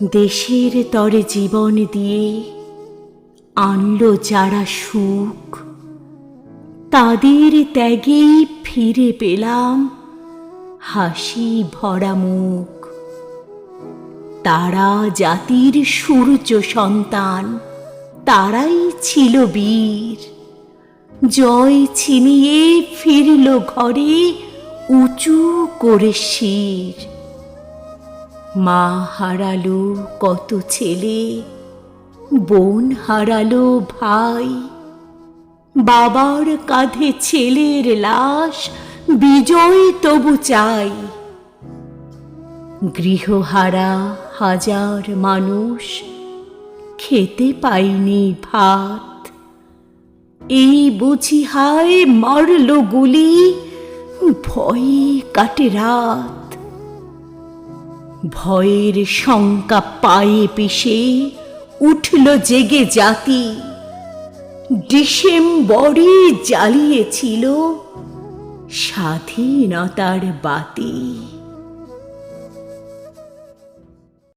দেশের তরে জীবন দিয়ে আনল যারা সুখ, তাদের ত্যাগেই ফিরে পেলাম হাসি ভরা মুখ। তারা জাতির সূর্য সন্তান, তারাই ছিল বীর। জয় ছিনিয়ে ফিরল ঘরে উঁচু করে শির। মা হারালো কত ছেলে, বোন হারালো ভাই। বাবার কাঁধে ছেলের লাশ, বিজয় তবু চাই। গৃহহারা হাজার মানুষ, খেতে পায়নি ভাত। এই বুঝি হায় মারল গুলি, ভয়ে কাটে রাত। ভয়ের শঙ্কা পায়ে পিষে উঠল জেগে জাতি। ডিসেম্বরে জ্বালিয়েছিল স্বাধীনতার বাতি।